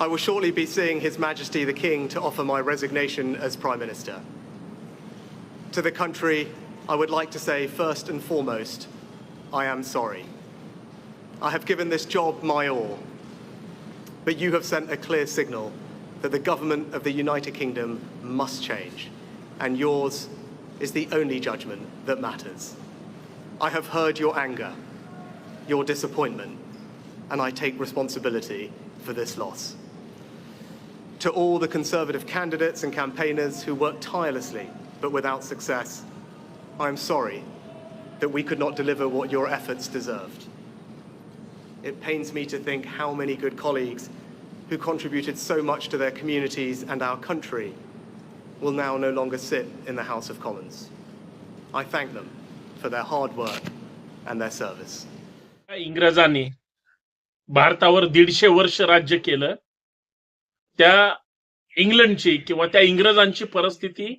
I will shortly be seeing His Majesty the King to offer my resignation as Prime Minister. To the country, I would like to say first and foremost, I am sorry. I have given this job my all, but you have sent a clear signal that the government of the United Kingdom must change, and yours is the only judgment that matters. I have heard your anger, your disappointment, and I take responsibility for this loss To all the Conservative candidates and campaigners who worked tirelessly but without success, I am sorry that we could not deliver what your efforts deserved. It pains me to think how many good colleagues who contributed so much to their communities and our country will now no longer sit in the House of Commons. I thank them for their hard work and their service. इंग्रजांनी भारतावर दीडशे वर्ष राज्य केलं त्या इंग्लंडची किंवा त्या इंग्रजांची परिस्थिती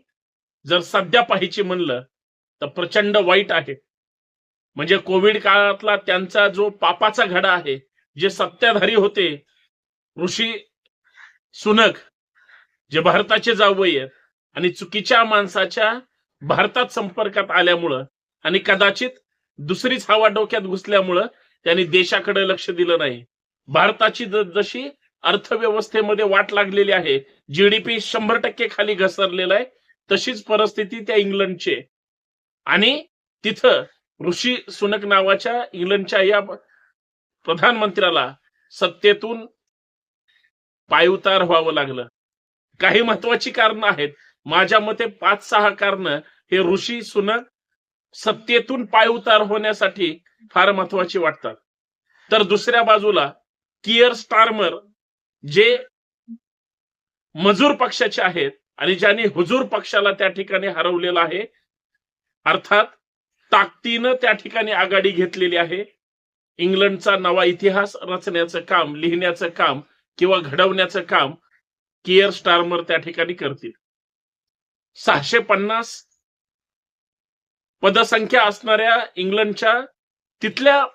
जर सध्या पाहायची म्हणलं तर प्रचंड वाईट आहे. म्हणजे कोविड काळातला त्यांचा जो पापाचा घडा आहे जे सत्ताधारी होते ऋषी सुनक जे भारताचे जावई आहेत आणि चुकीच्या माणसाच्या भारतात संपर्कात आल्यामुळं आणि कदाचित दुसरीच हवा डोक्यात घुसल्यामुळं त्यांनी देशाकडे लक्ष दिलं नाही. भारताची जशी अर्थव्यवस्थेमध्ये वाट लागलेली आहे. जीडीपी शंभर टक्के खाली घसरलेला आहे. तशीच परिस्थिती त्या इंग्लंडची आणि तिथं ऋषी सुनक नावाच्या इंग्लंडच्या या प्रधानमंत्र्याला सत्तेतून पायउतार व्हावं लागलं. काही महत्वाची कारणं आहेत. माझ्या मते पाच सहा कारणं हे ऋषी सुनक सत्तेतून पायउतार होण्यासाठी फार महत्वाची वाटतात. तर दुसऱ्या बाजूला किअर स्टार्मर जे मजूर पक्षाचे आहेत आणि ज्यांनी हुजूर पक्षाला त्या ठिकाणी हरवलेलं आहे अर्थात ताकदीनं त्या ठिकाणी आघाडी घेतलेली आहे इंग्लंडचा नवा इतिहास रचण्याचं काम लिहिण्याचं काम किंवा घडवण्याचं काम किअर स्टार्मर त्या ठिकाणी करतील. सहाशे पन्नास पदसंख्या असणाऱ्या इंग्लंडच्या तिथल्या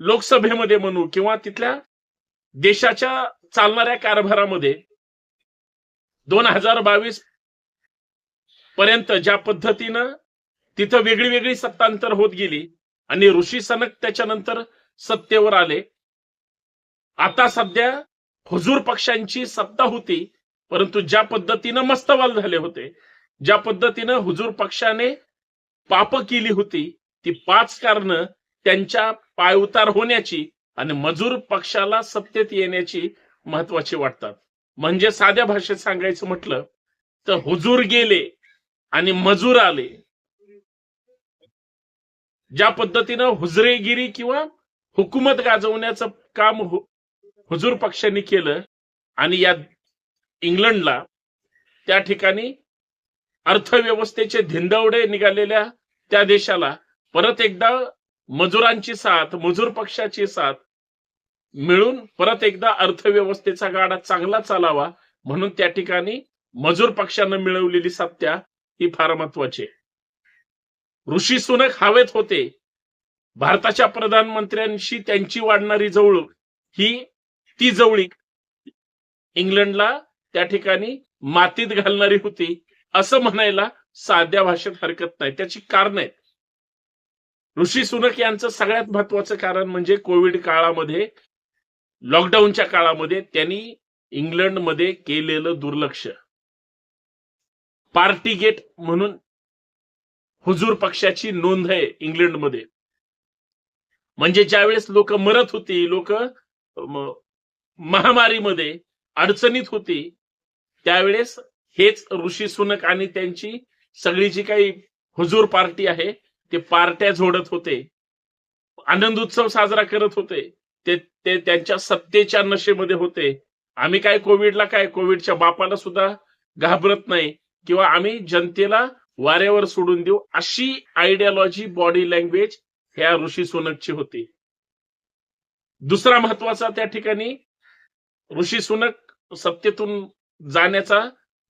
लोकसभेमध्ये म्हणू किंवा तिथल्या देशाच्या चालणाऱ्या कारभारामध्ये दोन हजार बावीस पर्यंत ज्या पद्धतीनं तिथं वेगळी वेगळी सत्तांतर होत गेली आणि ऋषी सनक त्याच्यानंतर सत्तेवर आले आता सध्या हुजूर पक्षांची सत्ता होती परंतु ज्या पद्धतीनं मस्तवाल झाले होते ज्या पद्धतीनं हुजूर पक्षाने पाप केली होती ती पाच कारण त्यांच्या पायउतार होण्याची आणि मजूर पक्षाला सत्तेत येण्याची महत्वाची वाटतात. म्हणजे साध्या भाषेत सांगायचं म्हटलं तर हुजूर गेले आणि मजूर आले. ज्या पद्धतीनं हुजरेगिरी किंवा हुकूमत गाजवण्याचं काम हु- हुजूर पक्षाने केलं आणि या इंग्लंडला त्या ठिकाणी अर्थव्यवस्थेचे धिंदवडे निघालेल्या त्या देशाला परत एकदा मजुरांची साथ मजूर पक्षाची साथ मिळून परत एकदा अर्थव्यवस्थेचा गाडा चांगला चालावा म्हणून त्या ठिकाणी मजूर पक्षानं मिळवलेली सत्या ही फार महत्वाची आहे. ऋषी सुनक हवेत होते. भारताच्या प्रधानमंत्र्यांशी त्यांची वाढणारी जवळूक ही ती जवळीक इंग्लंडला त्या ठिकाणी मातीत घालणारी होती असं म्हणायला साध्या भाषेत हरकत नाही. त्याची कारण आहेत. ऋषी सुनक यांचं सगळ्यात महत्वाचं कारण म्हणजे कोविड काळामध्ये लॉकडाऊनच्या काळामध्ये त्यांनी इंग्लंडमध्ये केलेलं दुर्लक्ष. पार्टी गेट म्हणून हुजूर पक्षाची नोंद आहे इंग्लंडमध्ये. म्हणजे ज्यावेळेस लोक मरत होती लोक महामारीमध्ये अडचणीत होती त्यावेळेस हेच ऋषी सुनक आणि त्यांची सगळी जी काही हुजूर पार्टी आहे ते पार्ट्या जोडत होते. आनंद उत्सव साजरा करत होते. ते ते त्यांच्या सत्तेच्या नशेमध्ये होते. आम्ही काय कोविडला काय? कोविडच्या बापाला सुद्धा घाबरत नाही. किंवा आम्ही जनतेला वाऱ्यावर सोडून देऊ अशी आयडियालॉजी बॉडी लँग्वेज ह्या ऋषी सुनकची होती. दुसरा महत्त्वाचा त्या ठिकाणी ऋषी सुनक सत्तेतून जाण्याचा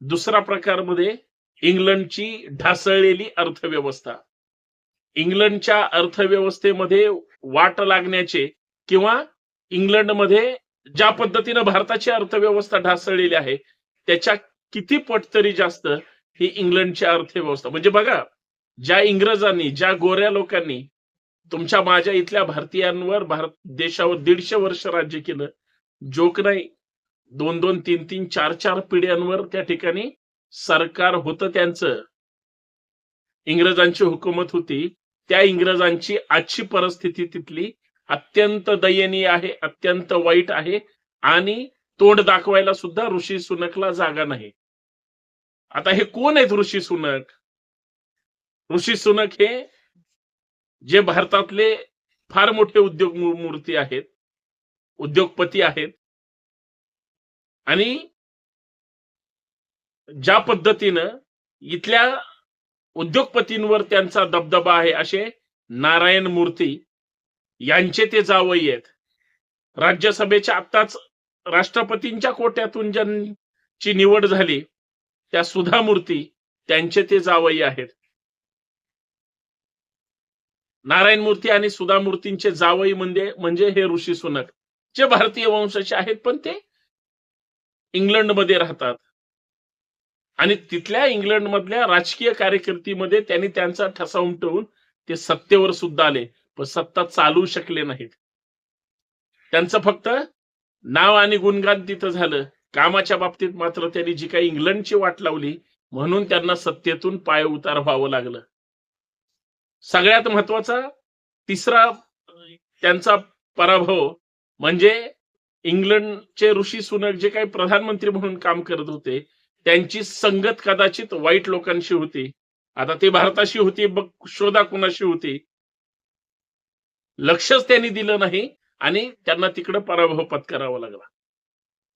दुसरा प्रकारमध्ये इंग्लंडची ढासळलेली अर्थव्यवस्था. इंग्लंडच्या अर्थव्यवस्थेमध्ये वाट लागण्याचे किंवा इंग्लंडमध्ये ज्या पद्धतीनं भारताची अर्थव्यवस्था ढासळलेली आहे त्याच्या किती पट तरी जास्त ही इंग्लंडची अर्थव्यवस्था. म्हणजे बघा ज्या इंग्रजांनी ज्या गोऱ्या लोकांनी तुमच्या माझ्या इथल्या भारतीयांवर भारत देशावर दीडशे वर्ष राज्य केलं जोक नाही. दोन दोन तीन तीन चार चार पिढ्यांवर त्या ठिकाणी सरकार होतं त्यांचं. इंग्रजांची हुकूमत होती. त्या इंग्रजांची आजची परिस्थिती तिथली अत्यंत दयनीय आहे अत्यंत वाईट आहे आणि तोंड दाखवायला सुद्धा ऋषी सुनकला जागा नाही. आता हे कोण आहेत ऋषी सुनक? ऋषी सुनक हे जे भारतातले फार मोठे उद्योग मूर्ती आहेत उद्योगपती आहेत आणि ज्या पद्धतीनं इथल्या उद्योगपतींवर त्यांचा दबदबा आहे असे नारायण मूर्ती यांचे ते जावई आहेत. राज्यसभेच्या आत्ताच राष्ट्रपतींच्या कोट्यातून ज्यांची निवड झाली त्या सुधा मूर्ती त्यांचे ते जावई आहेत. नारायण मूर्ती आणि सुधा मूर्तींचे जावई म्हणजे म्हणजे हे ऋषी सुनक जे भारतीय वंशाचे आहेत पण ते इंग्लंडमध्ये राहतात. आणि तिथल्या इंग्लंड मधल्या राजकीय कार्यकर्तीमध्ये त्यांनी त्यांचा ठसा उमटवून ते सत्तेवर सुद्धा आले. पण सत्ता चालू शकले नाहीत. त्यांचं फक्त नाव आणि गुणगान तिथं झालं. कामाच्या बाबतीत मात्र त्यांनी जी काही इंग्लंडची वाट लावली म्हणून त्यांना सत्तेतून पाय उतार व्हावं लागलं. सगळ्यात महत्त्वाचा तिसरा त्यांचा पराभव म्हणजे इंग्लंडचे ऋषी सुनक जे काही प्रधानमंत्री म्हणून काम करत होते त्यांची संगत कदाचित वाईट लोकांशी होती. आता ती भारताशी होती बघ शोधा कुणाशी होती? लक्षच त्यांनी दिलं नाही आणि त्यांना तिकडं पराभव पत्करावा लागला.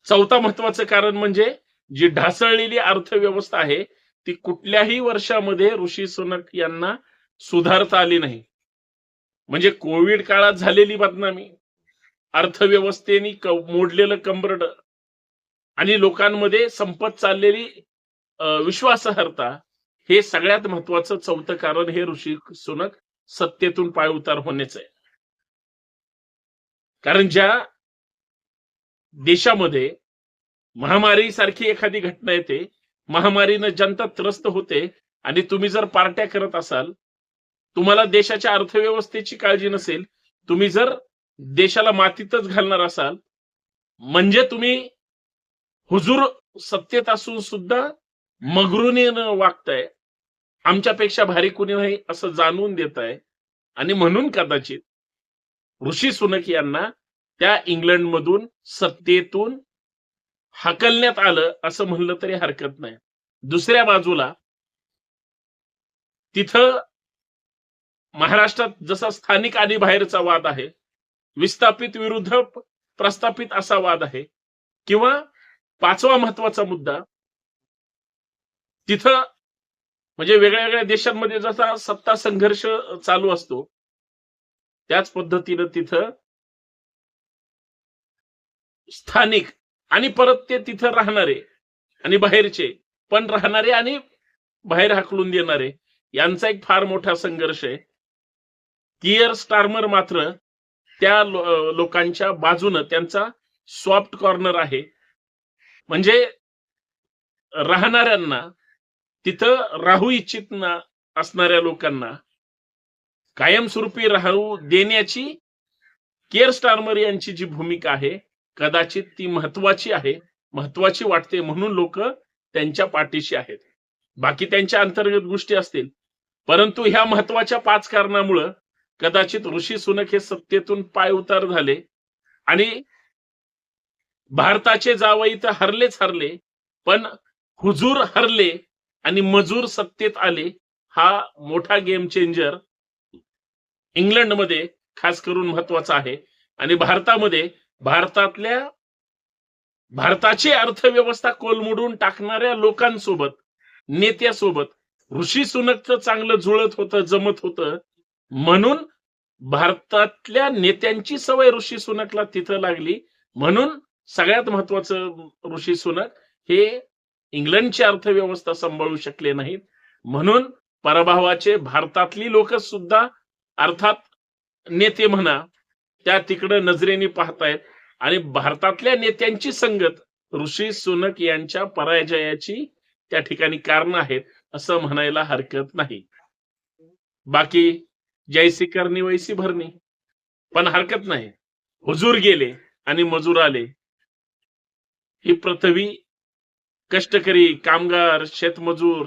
चौथा महत्वाचं कारण म्हणजे जी ढासळलेली अर्थव्यवस्था आहे ती कुठल्याही वर्षामध्ये ऋषी सुनक यांना सुधारता आली नाही. म्हणजे कोविड काळात झालेली बदनामी अर्थव्यवस्थेने क- मोडलेलं कंबरड आणि लोकांमध्ये संपत चाललेली विश्वासार्हता हे सगळ्यात महत्वाचं चौथं कारण हे ऋषी सुनक सत्तेतून पाय उतार होण्याचं आहे. कारण ज्या देशामध्ये महामारी सारखी एखादी घटना येते महामारीनं जनता त्रस्त होते आणि तुम्ही जर पार्ट्या करत असाल तुम्हाला देशाच्या अर्थव्यवस्थेची काळजी नसेल तुम्ही जर देशाला मातीतच घालणार असाल म्हणजे तुम्ही हुजूर सत्तेत असून सुद्धा मगरुनीनं वागताय आमच्यापेक्षा भारी कुणी नाही असं जाणून देत आहे आणि म्हणून कदाचित ऋषी सुनक यांना त्या इंग्लंडमधून सत्तेतून हकलण्यात आलं असं म्हणलं तरी हरकत नाही. दुसऱ्या बाजूला तिथं महाराष्ट्रात जसा स्थानिक आणि बाहेरचा वाद आहे विस्थापित विरुद्ध प्रस्थापित असा वाद आहे किंवा पाचवा महत्त्वाचा मुद्दा तिथं म्हणजे वेगळ्या वेगळ्या देशांमध्ये जसा सत्ता संघर्ष चालू असतो त्याच पद्धतीनं तिथं स्थानिक आणि परत ते तिथं राहणारे आणि बाहेरचे पण राहणारे आणि बाहेर हाकलून देणारे. यांचा एक फार मोठा संघर्ष आहे. किअर स्टार्मर मात्र त्या लो- लोकांच्या बाजूनं त्यांचा सॉफ्ट कॉर्नर आहे. म्हणजे राहणाऱ्यांना तिथं राहू इच्छित ना असणाऱ्या लोकांना कायमस्वरूपी राहू देण्याची केअर स्टार्मर यांची जी भूमिका आहे कदाचित ती महत्वाची आहे महत्वाची वाटते म्हणून लोक त्यांच्या पाठीशी आहेत. बाकी त्यांच्या अंतर्गत गोष्टी असतील. परंतु ह्या महत्त्वाच्या पाच कारणामुळं कदाचित ऋषी सुनक हे सत्तेतून पाय उतार झाले आणि भारताचे जावई तर हरलेच हरले पण हुजूर हरले आणि मजूर सत्तेत आले हा मोठा गेम चेंजर इंग्लंडमध्ये खास करून महत्वाचं आहे. आणि भारतामध्ये भारतातल्या भारताची अर्थव्यवस्था कोलमोडून टाकणाऱ्या लोकांसोबत नेत्यासोबत ऋषी सुनकचं चांगलं जुळत होतं जमत होतं. म्हणून भारतातल्या नेत्यांची सवय ऋषी सुनकला तिथं लागली. म्हणून सगळ्यात महत्वाचं ऋषी सुनक हे इंग्लंडची अर्थव्यवस्था सांभाळू शकले नाहीत. म्हणून पराभवाचे भारतातली लोक सुद्धा अर्थात नेते म्हणा त्या तिकडे नजरेने पाहतायत. आणि भारतातल्या नेत्यांची संगत ऋषी सुनक यांच्या पराजयाची त्या ठिकाणी कारण आहेत असं म्हणायला हरकत नाही. बाकी जैसी करणी वैसी भरणी. पण हरकत नाही. हुजूर गेले आणि मजूर आले. ही पृथ्वी कष्टकरी कामगार शेतमजूर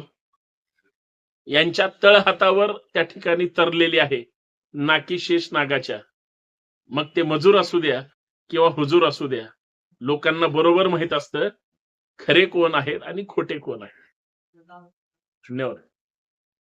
यांच्या तळहातावर त्या ठिकाणी तरलेली आहे. नाकी शेष नागाच्या. मग ते मजूर असू द्या किंवा हुजूर असू द्या लोकांना बरोबर माहीत असतं खरे कोण आहेत आणि खोटे कोण आहेत. धन्यवाद.